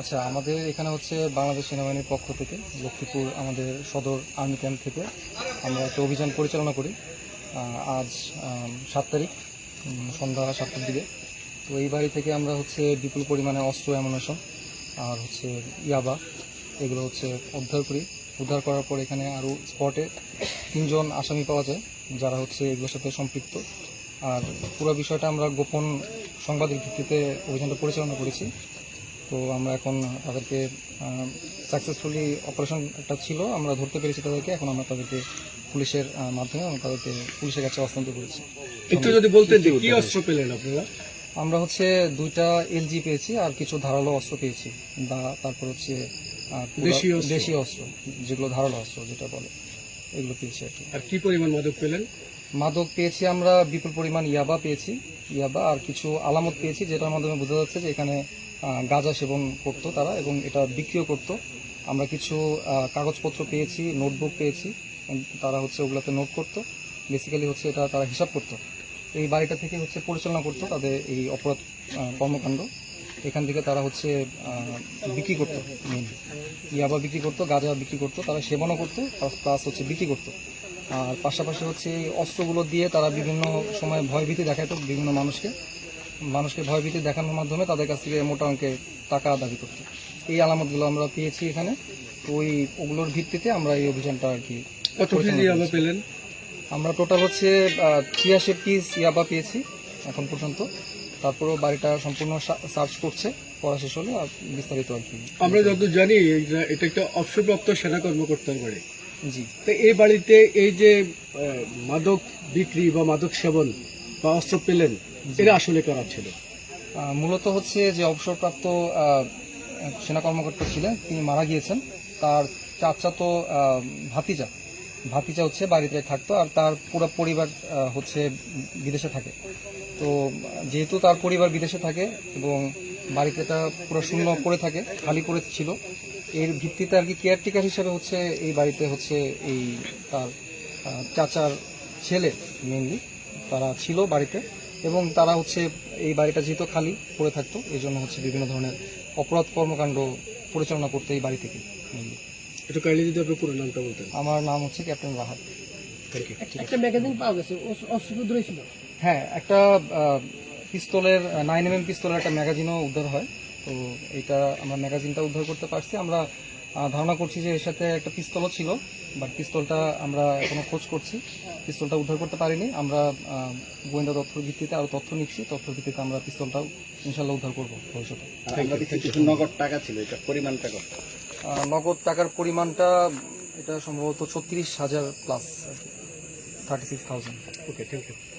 আচ্ছা আমাদের এখানে হচ্ছে বাংলাদেশ সেনাবাহিনীর পক্ষ থেকে, লক্ষ্মীপুর আমাদের সদর আর্মি ক্যাম্প থেকে আমরা একটা অভিযান পরিচালনা করি আজ সাত তারিখ সন্ধ্যা সাতটার দিকে। তো এই বাড়ি থেকে আমরা হচ্ছে বিপুল পরিমাণে অস্ত্র অ্যামুনেশন আর হচ্ছে ইয়াবা, এগুলো হচ্ছে উদ্ধার করি। উদ্ধার করার পর এখানে আরও স্পটে তিনজন আসামি পাওয়া যায়, যারা হচ্ছে এগুলোর সাথে সম্পৃক্ত। আর পুরো বিষয়টা আমরা গোপন সংবাদের ভিত্তিতে অভিযানটা পরিচালনা করেছি। তো আমরা এখন তাদেরকে সাকসেসফুলি অপারেশন একটা ছিল আমরা ধরতে পেরেছি তাদেরকে এখন আমরা তাদেরকে পুলিশের মাধ্যমে আমরা তাদেরকে পুলিশের কাছে হস্তান্তর করেছি। একটু যদি বলতেন যে কি অস্ত্র পেলেন আপনারা? আমরা হচ্ছে দুইটা এলজি পেয়েছি আর কিছু ধারালো অস্ত্র পেয়েছি। দা তারপর হচ্ছে দেশীয় অস্ত্র? যেগুলো ধারালো অস্ত্র যেটা বলে এগুলো পেয়েছি আর কি। আর কি পরিমাণ মাদক পেলেন? মাদক পেয়েছি আমরা বিপুল পরিমাণ ইয়াবা পেয়েছি ইয়াবা আর কিছু আলামত পেয়েছি যেটার মাধ্যমে বোঝা যাচ্ছে যে এখানে গাঁজা সেবন করতো তারা এবং এটা বিক্রিও করতো। আমরা কিছু কাগজপত্র পেয়েছি, নোটবুক পেয়েছি তারা হচ্ছে ওগুলোতে নোট করতো। বেসিক্যালি হচ্ছে এটা তারা হিসাব করতো। এই বাড়িটা থেকে হচ্ছে পরিচালনা করতো তাদের এই অপরাধ কর্মকাণ্ড। এখান থেকে তারা হচ্ছে বিক্রি করতো ইয়াবা বিক্রি করতো, গাঁজা বিক্রি করতো, তারা সেবনও করতো প্লাস হচ্ছে বিক্রি করতো। আর পাশাপাশি হচ্ছে অস্ত্রগুলো দিয়ে তারা বিভিন্ন সময় ভয়ভীতি দেখাতো বিভিন্ন মানুষকে। মানুষকে ভয়ভীতি দেখানোর মাধ্যমে তাদের কাছ থেকে মোটা অঙ্কের টাকা দাবি করতো। এই আলামতগুলো আমরা পেয়েছি এখানে। ওই ওগুলোর ভিত্তিতে আমরা এই অভিযানটা আর কি পেলেন? আমরা টোটাল হচ্ছে ছিয়াশি পিস ইয়াবা পেয়েছি এখন পর্যন্ত। তারপরেও বাড়িটা সম্পূর্ণ সার্চ করছে পড়া শেষ হলে আর বিস্তারিত আর কি। আমরা যত জানি এটা- এটা একটা অবসরপ্রাপ্ত সেনা কর্মকর্তার বাড়ি। জি। তো এই বাড়িতে এই যে মাদক বিক্রি বা মাদক সেবন বা অস্ত্র পেলেন এরা আসলে কারা ছিল। মূলত হচ্ছে যে অবসরপ্রাপ্ত সেনা কর্মকর্তা ছিলেন তিনি মারা গিয়েছেন। তার চাচা তো ভাতিজা। ভাতিজা হচ্ছে বাড়িতে থাকতো আর তার পুরো পরিবার হচ্ছে বিদেশে থাকে। তো যেহেতু তার পরিবার বিদেশে থাকে এবং বাড়িতে এটা পুরো শূন্য পড়ে থাকে খালি পড়ে ছিল এর ভিত্তিতে আর কি কেয়ারটেকার হিসেবে হচ্ছে এই বাড়িতে হচ্ছে এই তার চাচার ছেলে মেনলি তারা ছিল বাড়িতে। এবং তারা হচ্ছে এই বাড়িটা যেহেতু খালি পড়ে থাকতো এই জন্য হচ্ছে বিভিন্ন ধরনের অপরাধ কর্মকাণ্ড পরিচালনা করতে এই বাড়ি থেকে mainly। একটু কাইন্ডলি যদি আপনার পুরো নামটা বলতেন। আমার নাম হচ্ছে ক্যাপ্টেন রাহাত। একটা ম্যাগাজিন পাওয়া গেছে অস্ত্র ছিল। হ্যাঁ একটা আহ, পিস্তলের নাইন এম এম পিস্তলের একটা ম্যাগাজিনও উদ্ধার হয়। তো এইটা আমরা ম্যাগাজিনটা উদ্ধার করতে পারছি। আমরা ধারণা করছি যে এর সাথে একটা পিস্তলও ছিল। বাট পিস্তলটা আমরা এখনও খোঁজ করছি। পিস্তলটা উদ্ধার করতে পারিনি। আমরা গোয়েন্দা তথ্যের ভিত্তিতে আরও তথ্য নিচ্ছি। তথ্যের ভিত্তিতে আমরা পিস্তলটাও ইনশাল্লাহ উদ্ধার করব ভবিষ্যতে। নগদ টাকা ছিল। এটা পরিমাণটা কত? নগদ টাকার পরিমাণটা এটা সম্ভবত ছত্রিশ হাজার plus thirty six thousand okay thank you